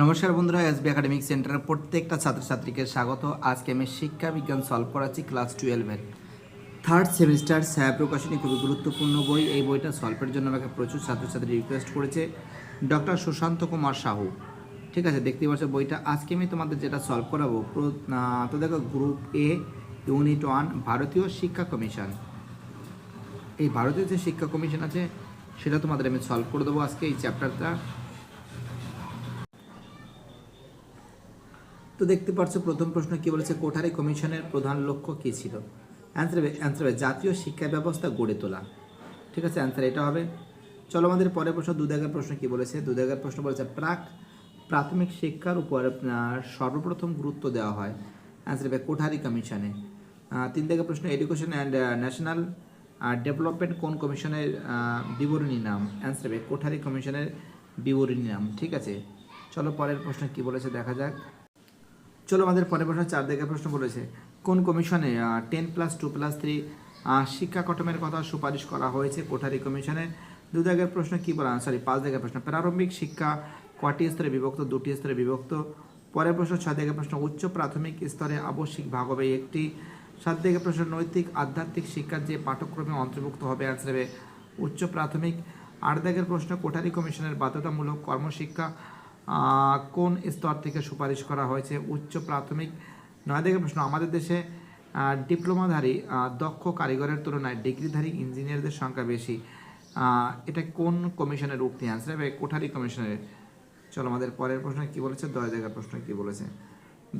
নমস্কার বন্ধুরা, SB academic সেন্টারের প্রত্যেকটা ছাত্রছাত্রীকে স্বাগত। আজকে আমি শিক্ষা বিজ্ঞান সলভ করাচ্ছি ক্লাস টুয়েলভের থার্ড সেমিস্টার স্যার প্রকাশনী খুবই গুরুত্বপূর্ণ বই। এই বইটা সলভের জন্য আমাকে প্রচুর ছাত্রছাত্রী রিকোয়েস্ট করেছে। ডক্টর সুশান্ত কুমার সাহু, ঠিক আছে দেখতে পাচ্ছ বইটা। আজকে আমি তোমাদের যেটা সলভ করাবো তো দেখো গ্রুপ এ ইউনিট ওয়ান ভারতীয় শিক্ষা কমিশন। এই ভারতীয় যে শিক্ষা কমিশন আছে, সেটা তোমাদের আমি সলভ করে দেবো আজকে এই চ্যাপ্টারটা তো দেখতে পাচ্ছ প্রথম প্রশ্ন কি বলেছে, কোঠারি কমিশনের প্রধান লক্ষ্য কী ছিল? অ্যান্সার হবে অ্যান্সার হবে, জাতীয় শিক্ষা ব্যবস্থা গড়ে তোলা। ঠিক আছে অ্যান্সার এটা হবে। চলো আমাদের পরের প্রশ্ন দু দাগের প্রশ্ন কি বলেছে? দু দাগের প্রশ্ন বলেছে, প্রাক প্রাথমিক শিক্ষার উপর সর্বপ্রথম গুরুত্ব দেওয়া হয়। অ্যান্সার হবে, কোঠারি কমিশনে। তিন দাগের প্রশ্ন এডুকেশন অ্যান্ড ন্যাশনাল ডেভেলপমেন্ট কোন কমিশনের বিবরণী নাম? অ্যান্সার হবে, কোঠারি কমিশনের বিবরণী নাম। ঠিক আছে, চলো পরের প্রশ্ন কি বলেছে, দেখা যাক। চলো আমাদের পরের প্রশ্ন চার দিকের প্রশ্ন বলেছে, কোন কমিশনে ten plus two plus three শিক্ষা কটমের কথা সুপারিশ করা হয়েছে? কোঠারি কমিশনে দু দাগের প্রশ্ন কি বলা সরি পাঁচ দাগের প্রশ্ন। প্রারম্ভিক শিক্ষা কটি স্তরে বিভক্ত? দুটি স্তরে বিভক্ত। পরের প্রশ্ন ছয় দিকের প্রশ্ন, উচ্চ প্রাথমিক স্তরে আবশ্যিক ভাগ হবে একটি। সাত দিকের প্রশ্ন, নৈতিক, আধ্যাত্মিক শিক্ষার যে পাঠ্যক্রমে অন্তর্ভুক্ত হবে অ্যান্সার হবে উচ্চ প্রাথমিক। আট দাগের প্রশ্ন, কোঠারি কমিশনের বাধ্যতামূলক কর্মশিক্ষা কোন স্তর থেকে সুপারিশ করা হয়েছে? উচ্চ প্রাথমিক নয় দিকের প্রশ্ন। আমাদের দেশে ডিপ্লোমাধারী দক্ষ কারিগরের তুলনায় ডিগ্রিধারী ইঞ্জিনিয়ারদের সংখ্যা বেশি। এটা কোন কমিশনের উক্তি? অ্যান্সার হবে কোঠারি কমিশনের। চলো আমাদের পরের প্রশ্ন কি বলেছে? দশ জায়গার প্রশ্ন কি বলেছে?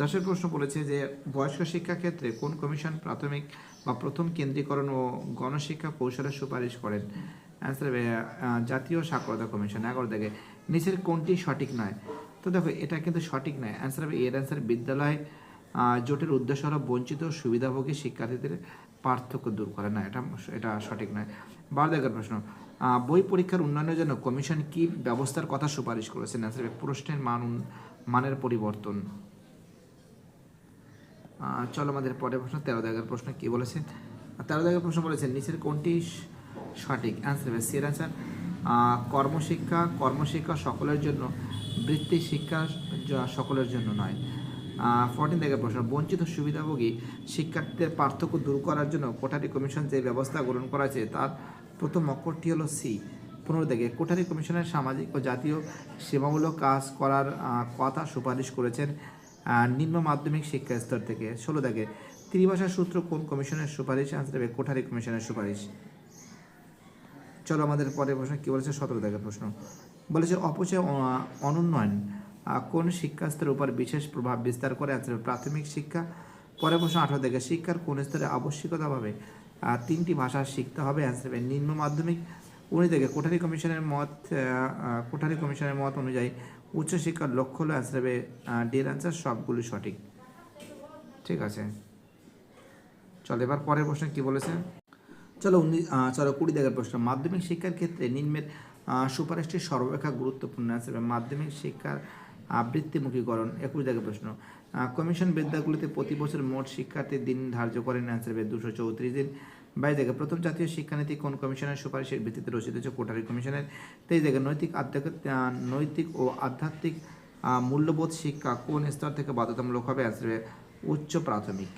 দশের প্রশ্ন বলেছে যে, বয়স্ক শিক্ষা ক্ষেত্রে কোন কমিশন প্রাথমিক বা প্রথম কেন্দ্রীকরণ ও গণশিক্ষা কৌশলের সুপারিশ করেন? অ্যান্সার জাতীয় সাক্ষরতা কমিশন, এগারো দেখে নিচের কোনটি সঠিক নয়? তো দেখো, এটা কিন্তু সঠিক নয়। অ্যান্সার হবে এর অ্যান্সার বিদ্যালয় জোটের উদ্দেশ্য হলো বঞ্চিত সুবিধাভোগী শিক্ষার্থীদের পার্থক্য দূর করে। না, এটা এটা সঠিক নয়। বারো দেখার প্রশ্ন বই পরীক্ষার উন্নয়নের জন্য কমিশন কি ব্যবস্থার কথা সুপারিশ করেছেন অ্যান্সার হবে প্রশ্নের মান মানের পরিবর্তন। চলো আমাদের পরের প্রশ্ন তেরো দাগের প্রশ্ন কি বলেছে? তেরো দাগের প্রশ্ন বলেছে, নিচের কোনটি সঠিক? অ্যান্সার হবে সির অ্যান্সার কর্মশিক্ষা কর্মশিক্ষা সকলের জন্য বৃত্তি শিক্ষা সকলের জন্য নয়। ফোরটিন দাগের প্রশ্ন, বঞ্চিত সুবিধাভোগী শিক্ষার্থীদের পার্থক্য দূর করার জন্য কোঠারি কমিশন যে ব্যবস্থা গ্রহণ করা করেছে, তার প্রথম অক্ষরটি হলো সি পনেরো থেকে, কোঠারি কমিশনের সামাজিক ও জাতীয় সেবামূলক কাজ করার কথা সুপারিশ করেছেন নিম্ন মাধ্যমিক শিক্ষা স্তর থেকে। ষোলো থেকে, ত্রিভাষা সূত্র কোন কমিশনের সুপারিশ? আনসার হবে কোঠারি কমিশনের সুপারিশ। চলো আমাদের পরের প্রশ্ন, কি বলেছে? সতেরো থেকে প্রশ্ন। বলেছে, অপচয় অনুন্নয়ন কোন শিক্ষা স্তরের উপর বিশেষ প্রভাব বিস্তার করে? হবে প্রাথমিক শিক্ষা। পরের প্রশ্ন, আঠারো থেকে শিক্ষার কোন স্তরে আবশ্যিকতাভাবে তিনটি ভাষা শিখতে হবে? অ্যান্সার হবে নিম্ন মাধ্যমিক। উনি থেকে কোঠারি কমিশনের মত কোঠারি কমিশনের মত অনুযায়ী উচ্চশিক্ষার লক্ষ্য হলো অ্যান্সার হবে ডির অ্যান্সার সবগুলি সঠিক। ঠিক আছে। চলো, এবার পরের প্রশ্ন কি বলেছে? চলো উনিশ চলো কুড়ি দেখার প্রশ্ন। মাধ্যমিক শিক্ষার ক্ষেত্রে নিম্নের সুপারিশটি সর্বাপেক্ষা গুরুত্বপূর্ণ আছে। মাধ্যমিক শিক্ষার আবৃত্তিমুখীকরণ, একুশ দেখার প্রশ্ন। কমিশন বিদ্যাগুলিতে প্রতি বছর মোট শিক্ষার্থীর দিন ধার্য করেন হবে দুশো চৌত্রিশ দিন। বাইশ দেখে প্রথম জাতীয় শিক্ষানীতি কোন কমিশনের সুপারিশের ভিত্তিতে রচিত হচ্ছে কোঠারি কমিশনের। তেইশ দেখে নৈতিক আধ্যাত্মিক নৈতিক ও আধ্যাত্মিক মূল্যবোধ শিক্ষা কোন স্তর থেকে বাধ্যতামূলক হবে? অ্যান্সার উচ্চ প্রাথমিক।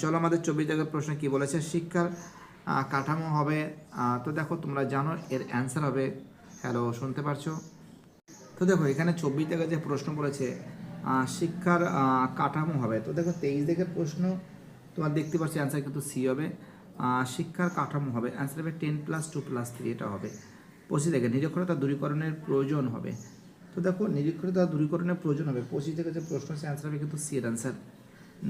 চলো আমাদের চব্বিশ জায়গার প্রশ্ন কি বলেছে? শিক্ষার কাঠামো হবে তো দেখো তোমরা জানো এর অ্যান্সার হবে হ্যালো শুনতে পারছ? তো দেখো এখানে চব্বিশ জায়গায় যে প্রশ্ন বলেছে শিক্ষার কাঠামো হবে, তো দেখো তেইশ দিকের প্রশ্ন, তোমার দেখতে পাচ্ছি অ্যান্সার কিন্তু সি হবে শিক্ষার কাঠামো হবে অ্যান্সার হবে ten plus two plus three এটা হবে, পঁচিশ থেকে নিরক্ষরতা দূরীকরণের প্রয়োজন হবে, তো দেখো নিরক্ষরতা দূরীকরণের প্রয়োজন হবে, পঁচিশ থেকে যে প্রশ্ন আছে অ্যান্সার হবে কিন্তু সি এর অ্যান্সার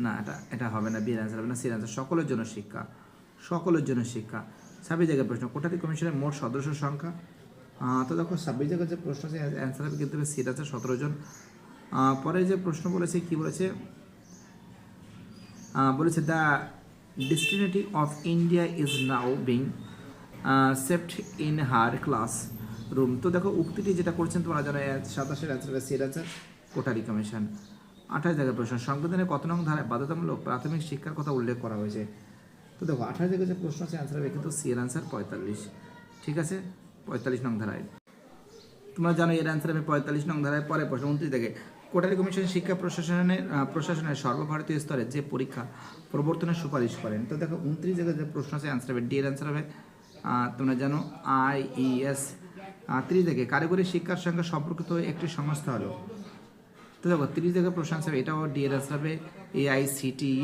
না, এটা এটা হবে না, বিয়ের অ্যান্সার হবে না সির অ্যান্সার সকলের জন্য শিক্ষা, সকলের জন্য শিক্ষা। ছাব্বিশ জায়গায় প্রশ্ন কোটারি কমিশনের মোট সদস্য সংখ্যা? তো দেখো, ছাব্বিশ জায়গায় যে প্রশ্ন আছে অ্যান্সার হবে কিন্তু সিট আছে সতেরো জন। পরে যে প্রশ্ন বলেছে, কি বলেছে? বলেছে the destiny of India is now being shaped in her classroom তো দেখো, উক্তিটি যেটা করছেন, তোমরা জানো, সাতাশের অ্যান্সার সিট অ্যান্সার কোটারি কমিশন আঠাশ জায়গায় প্রশ্ন সংবিধানের কত নং ধারায় বাধ্যতামূলক প্রাথমিক শিক্ষার কথা উল্লেখ করা হয়েছে? তো দেখো, আঠাশ জায়গায় যে প্রশ্ন আছে অ্যান্সার হবে কিন্তু সি এর অ্যান্সার পঁয়তাল্লিশ। ঠিক আছে? পঁয়তাল্লিশ নং ধারায়। তোমরা জানো এর অ্যান্সার হবে পঁয়তাল্লিশ নং ধারায়। পরে প্রশ্ন, উনত্রিশ থেকে কোটারি কমিশন শিক্ষা প্রশাসনের প্রশাসনের সর্বভারতীয় স্তরে যে পরীক্ষা প্রবর্তনের সুপারিশ করেন, তো দেখো, উনত্রিশ জায়গায় যে প্রশ্ন আছে অ্যান্সার হবে ডি এর অ্যান্সার হবে। তোমরা জানো আইইএস ত্রিশ থেকে কারিগরি শিক্ষার সঙ্গে সম্পর্কিত একটি সংস্থা হলো তো দেখো, তিরিশ জায়গায় প্রশ্ন আছে এটাও ডি এর অ্যান্সার হবে এআইসিটিই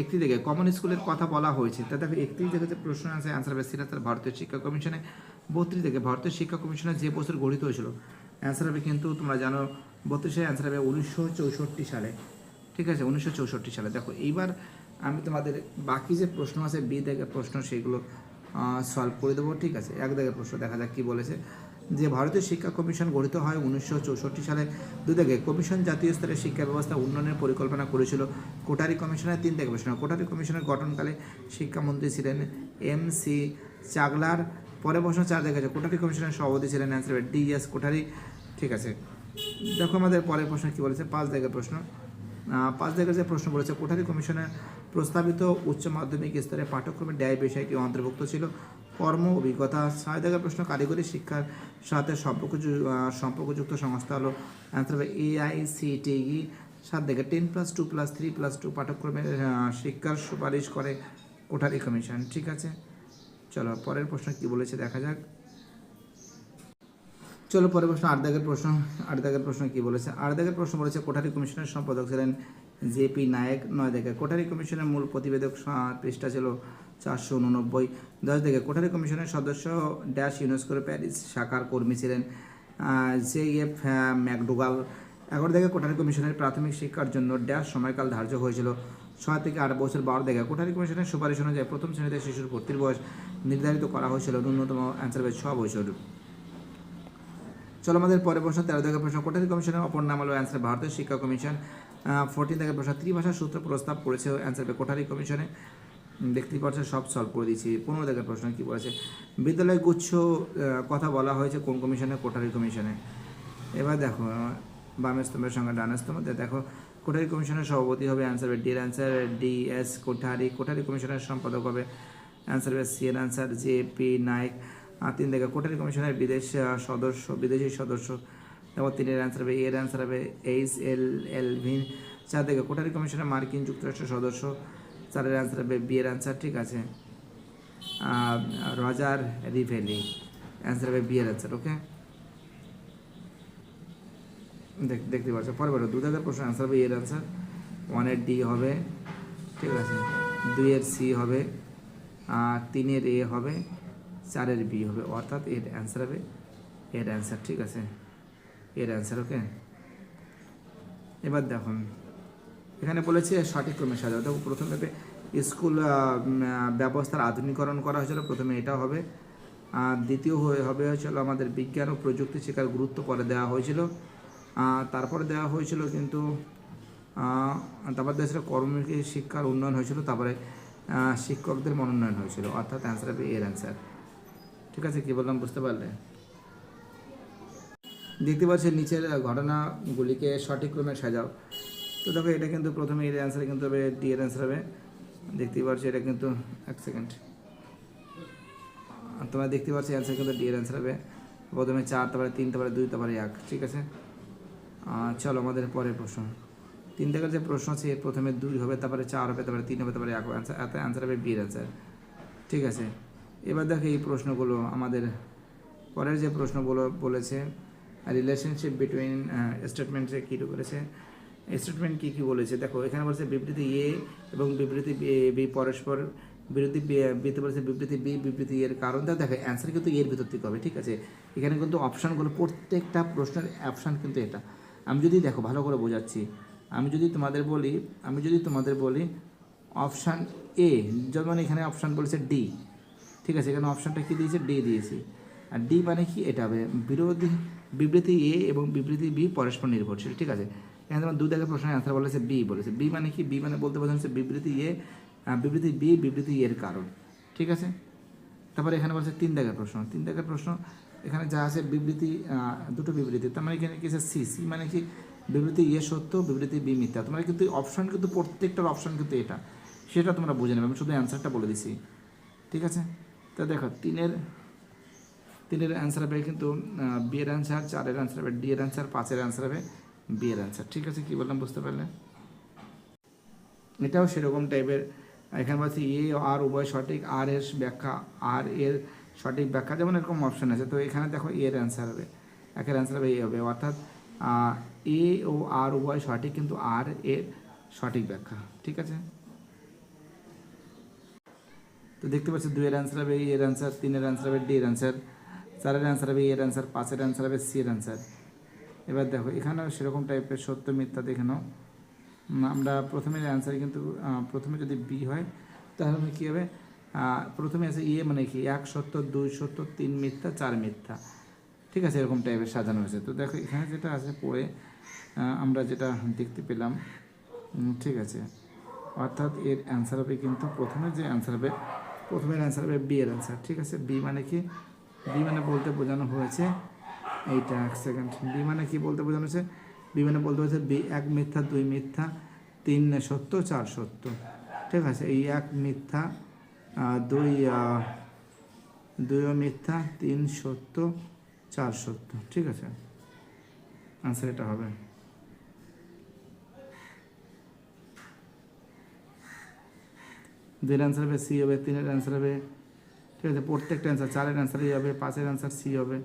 একটি থেকে কমন স্কুলের কথা বলা হয়েছে। তা দেখো, একত্রিশ জায়গায় যে প্রশ্ন আছে অ্যান্সার হবে সিরাতার ভারতীয় শিক্ষা কমিশনে, বত্রিশ থেকে ভারতীয় শিক্ষা কমিশনে যে বছর গঠিত হয়েছিল অ্যান্সার হবে কিন্তু তোমরা জানো, বত্রিশে অ্যান্সার হবে উনিশশো চৌষট্টি সালে। ঠিক আছে, উনিশশো চৌষট্টি সালে। দেখো, এইবার আমি তোমাদের বাকি যে প্রশ্ন আছে বি থেকে প্রশ্ন, সেগুলো সলভ করে দেবো, ঠিক আছে? এক দাগের প্রশ্ন, দেখা যাক কী বলেছে। যে ভারতীয় শিক্ষা কমিশন গঠিত হয় উনিশশো চৌষট্টি সালে দুই থেকে কমিশন জাতীয় স্তরে শিক্ষা ব্যবস্থা উন্নয়নের পরিকল্পনা করেছিল কোটারি কমিশনের তিন থেকে প্রশ্ন কোটারি কমিশনের গঠনকালে শিক্ষামন্ত্রী ছিলেন এম সি চাগলার। পরে প্রশ্ন চার দেখেছে কোটারি কমিশনের সভাপতি ছিলেন অ্যান্সার ডি এস কোঠারি ঠিক আছে। দেখো আমাদের পরের প্রশ্ন কী বলেছে? পাঁচ দাগের প্রশ্ন। পাঁচ দাগের যে প্রশ্ন বলেছে কোঠারি কমিশনের প্রস্তাবিত উচ্চ মাধ্যমিক স্তরে পাঠ্যক্রমে ব্যয় বিষয়টি অন্তর্ভুক্ত ছিল? কর্ম অভিজ্ঞতা ছয় দাগের প্রশ্ন কারিগরি শিক্ষার সাথে সম্পর্ক সম্পর্কযুক্ত সংস্থা হলো অ্যান্সার হবে এআইসিটিই। সাত দাগে ten plus two plus three plus two পাঠ্যক্রমের আহ, শিক্ষার সুপারিশ করে কোঠারি কমিশন। ঠিক আছে? চলো পরের প্রশ্ন কি বলেছে দেখা যাক। চলো পরের প্রশ্ন আট দাগের প্রশ্ন আট দাগের প্রশ্ন কি বলেছে? আট দাগের প্রশ্ন বলেছে কোঠারি কমিশনের সম্পাদক ছিলেন জেপি নায়ক, নয় দাগে কোঠারি কমিশনের মূল প্রতিবেদক পৃষ্ঠা ছিল চারশো উননব্বই। দশ দেখে কোঠারি কমিশনের সদস্য ড্যাশ ইউনেস্কোর প্যারিস শাখার কর্মী ছিলেন জে এফ ম্যাকডুগাল। এগারো থেকে কোঠারি কমিশনের প্রাথমিক শিক্ষার জন্য ড্যাশ সময়কাল ধার্য হয়েছিল। ছয় থেকে আট বছর বারো থেকে কোঠারি কমিশনের সুপারিশ অনুযায়ী প্রথম শ্রেণীতে শিশুর ভর্তির বয়স নির্ধারিত করা হয়েছিল। ন্যূনতম অ্যান্সার ছ বছর। চলো আমাদের পরের প্রশ্ন, তেরো থেকে প্রশ্ন, কোটারি কমিশনের অপর নাম হলো অ্যান্সার, ভারতীয় শিক্ষা কমিশন। ফোরটিন থেকে প্রশ্ন ত্রিভাষা সূত্র প্রস্তাব করেছে অ্যান্সার হবে কোঠারি কমিশনে। দেখতেই পাচ্ছ সব সলভ করে দিয়েছি। পনেরো থেকে প্রশ্ন কী বলেছে? বিদ্যালয় গুচ্ছ কথা বলা হয়েছে কোন কমিশনে? কোঠারি কমিশনে। এবার দেখো, বামের স্তম্ভের সঙ্গে ডানের স্তম্ভ। দেখো, কোঠারি কমিশনের সভাপতি হবে অ্যান্সার হবে ডি এর answer D S Kothari. Kothari কমিশনের সম্পাদক হবে অ্যান্সার হবে সি এর অ্যান্সার জে পি নায়ক তিন থেকে কোটারি কমিশনের বিদেশ সদস্য, বিদেশি সদস্য তারপর তিনের অ্যান্সার হবে, এর অ্যান্সার হবে এইচ এল এল ভিন চার থেকে কোটারি কমিশনের মার্কিন যুক্তরাষ্ট্রের সদস্য, চারের অ্যান্সার হবে বি এর অ্যান্সার ঠিক আছে? রজার রিভেলি অ্যান্সার হবে বি এর অ্যান্সার ওকে দেখ, দেখতে পাচ্ছ পরে দু দাগের প্রশ্ন অ্যান্সার হবে এর অ্যান্সার ওয়ানের ডি হবে, ঠিক আছে? দুইয়ের সি হবে তিনের এ হবে, চারের বি হবে, অর্থাৎ এর অ্যান্সার হবে, এর অ্যান্সার ঠিক আছে? এর অ্যান্সার ওকে এবার দেখুন এখানে বলেছে সঠিক ক্রমে সাজাও। দেখো, প্রথমে স্কুল ব্যবস্থার আধুনিকরণ করা হয়েছিল, প্রথমে এটা হবে। আর দ্বিতীয় হয়ে- হবে হয়েছিল আমাদের বিজ্ঞান ও প্রযুক্তি শিক্ষার গুরুত্ব পরে দেওয়া হয়েছিল। তারপরে দেওয়া হয়েছিল কিন্তু তারপর ছিল কর্মমুখী শিক্ষার উন্নয়ন হয়েছিল, তারপরে শিক্ষকদের মনোনয়ন হয়েছিল। অর্থাৎ অ্যান্সার হবে এর অ্যান্সার ঠিক আছে, কি বললাম, বুঝতে পারলে? দেখতে পাচ্ছেন নিচের ঘটনাগুলিকে সঠিক ক্রমে সাজাও। তো দেখো, এটা কিন্তু প্রথমে এর অ্যান্সার কিন্তু হবে ডি এর অ্যান্সার হবে। দেখতেই পাচ্ছি এটা কিন্তু, এক সেকেন্ড তোমরা দেখতে পাচ্ছ অ্যান্সার কিন্তু ডি এর অ্যান্সার হবে। প্রথমে চার, তারপরে তিন, তারপরে দুই, তারপরে এক, ঠিক আছে? চলো আমাদের পরের প্রশ্ন। তিন থেকে যে প্রশ্ন আছে প্রথমে দুই হবে, তারপরে চার হবে, তারপরে তিন হবে, তারপরে এক অ্যান্সার এত অ্যান্সার হবে বিয়ের অ্যান্সার ঠিক আছে? এবার দেখো এই প্রশ্নগুলো আমাদের পরের যে প্রশ্নগুলো বলেছে রিলেশনশিপ বিটুইন স্টেটমেন্টে কী করেছে স্টেটমেন্ট কী কী বলেছে? দেখো, এখানে বলছে বিবৃতি এ এবং বিবৃতি বি পরস্পর বিরোধী বিতে বলেছে বিবৃতি বি বিবৃতি এর কারণ। দেখো অ্যান্সার কিন্তু এর ভিতর থেকে হবে, ঠিক আছে? এখানে কিন্তু অপশানগুলো প্রত্যেকটা প্রশ্নের অপশান কিন্তু এটা। আমি যদি, দেখো, ভালো করে বোঝাচ্ছি, আমি যদি তোমাদের বলি, আমি যদি তোমাদের বলি অপশান এ যেমন এখানে অপশান বলেছে ডি ঠিক আছে? এখানে অপশানটা কী দিয়েছে? ডি দিয়েছি। আর ডি মানে কি? এটা হবে বিরোধী বিবৃতি এ এবং বিবৃতি বি পরস্পর নির্ভরশীল, ঠিক আছে? এখানে তোমার দু দাগের প্রশ্নের অ্যান্সার বলেছে বি বলেছে। বি মানে কি? বি মানে বলতে বোঝাচ্ছে বিবৃতি এ বিবৃতি বি, বিবৃতি এর কারণ, ঠিক আছে? তারপরে এখানে বলছে তিন দাগের প্রশ্ন। তিন দাগের প্রশ্ন, এখানে যা আছে বিবৃতি দুটো বিবৃতি। তার মানে এখানে কি আছে? সি সি মানে কি? বিবৃতি এ সত্য, বিবৃতি বি মিথ্যা। তোমরা কিন্তু অপশন কিন্তু প্রত্যেকটার অপশন কিন্তু এটা। সেটা তোমরা বুঝে নেবে। আমি শুধু অ্যান্সারটা বলে দিছি। ঠিক আছে? তো দেখো, তিনের তিনের অ্যান্সার হবে কিন্তু বি এর অ্যান্সার চারের অ্যান্সার হবে ডি এর অ্যান্সার পাঁচের অ্যান্সার হবে বি এর অ্যান্সার ঠিক আছে, কি বললাম বুঝতে পারলে? এটাও সেরকম টাইপের এখানে বলছি এ আর উভয় সঠিক আর এর ব্যাখ্যা আর এর সঠিক ব্যাখ্যা, যেমন এরকম অপশন আছে। তো এখানে দেখো এর অ্যান্সার হবে, একের অ্যান্সার হবে এ হবে। অর্থাৎ এ ও আর উভয় সঠিক কিন্তু আর এর সঠিক ব্যাখ্যা। ঠিক আছে? তো দেখতে পাচ্ছি, দুইয়ের অ্যান্সার হবে এর অ্যান্সার তিনের অ্যান্সার হবে ডি এর অ্যান্সার চারের অ্যান্সার হবে, এর অ্যান্সার পাঁচের অ্যান্সার হবে সি এর অ্যান্সার এবার দেখো, এখানেও সেরকম টাইপের সত্য মিথ্যা দেখে নাও। আমরা প্রথমে অ্যান্সার কিন্তু প্রথমে যদি বি হয়, তাহলে কী হবে? প্রথমে আছে ইয়ে মানে কি? এক সত্য, দুই সত্য, তিন মিথ্যা, চার মিথ্যা। ঠিক আছে, এরকম টাইপের সাজানো হয়েছে। তো দেখো, এখানে যেটা আছে পড়ে আমরা যেটা দেখতে পেলাম ঠিক আছে। অর্থাৎ এর অ্যান্সার হবে কিন্তু প্রথমে যে অ্যান্সার হবে, প্রথমের অ্যান্সার হবে বি এর অ্যান্সার ঠিক আছে বি মানে কি? বি মানে বলতে বোঝানো হয়েছে, এইটা এক সেকেন্ড বি মানে কি বলতে বোঝানো হয়েছে? বি মানে বলতে হয়েছে বি এক মিথ্যা, দুই মিথ্যা, তিন সত্য, চার সত্য। ঠিক আছে? এই এক মিথ্যা দুই দুইও মিথ্যা, তিন সত্য, চার সত্য। ঠিক আছে? আনসার এটা হবে। দুইয়ের অ্যান্সার হবে, সি হবে, তিনের অ্যান্সার হবে। ঠিক আছে, প্রত্যেকটা অ্যান্সার চারের অ্যান্সার ই হবে, পাঁচের অ্যান্সার সি হবে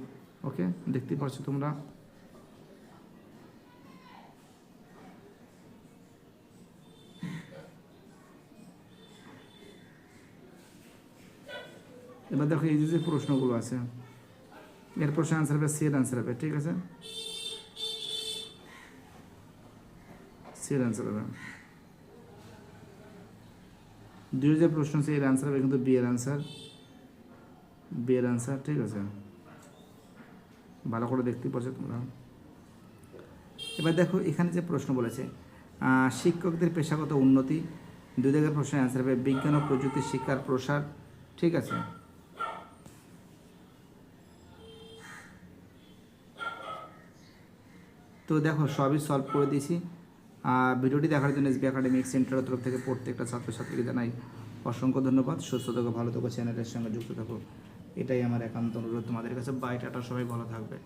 ওকে দেখতেই পাচ্ছ তোমরা? এবার দেখো, এই যে প্রশ্নগুলো আছে এর প্রশ্ন অ্যান্সার হবে সি অ্যান্সার হবে, ঠিক আছে? সি এর অ্যান্সার হবে। দুই যে প্রশ্ন আছে এর অ্যান্সার হবে, কিন্তু বি এর অ্যান্সার বি এর অ্যান্সার ঠিক আছে? ভালো করে দেখতে পাচ্ছ তোমরা। এবার দেখো, এখানে যে প্রশ্ন বলেছে শিক্ষকদের পেশাগত উন্নতি, দুই জায়গার প্রশ্নের অ্যান্সার হবে বিজ্ঞান ও প্রযুক্তি শিক্ষার প্রসার, ঠিক আছে? তো দেখো, সবই সলভ করে দিয়েছি। ভিডিওটি দেখার জন্য এসবি একাডেমিক সেন্টারের তরফ থেকে প্রত্যেকটা ছাত্রছাত্রীকে জানাই অসংখ্য ধন্যবাদ। সুস্থ থাকো, ভালো থাকো, চ্যানেলের সঙ্গে যুক্ত থাকো। এটাই আমার একান্ত অনুরোধ তোমাদের কাছে। বাই টাটা সবাই ভালো থাকবে।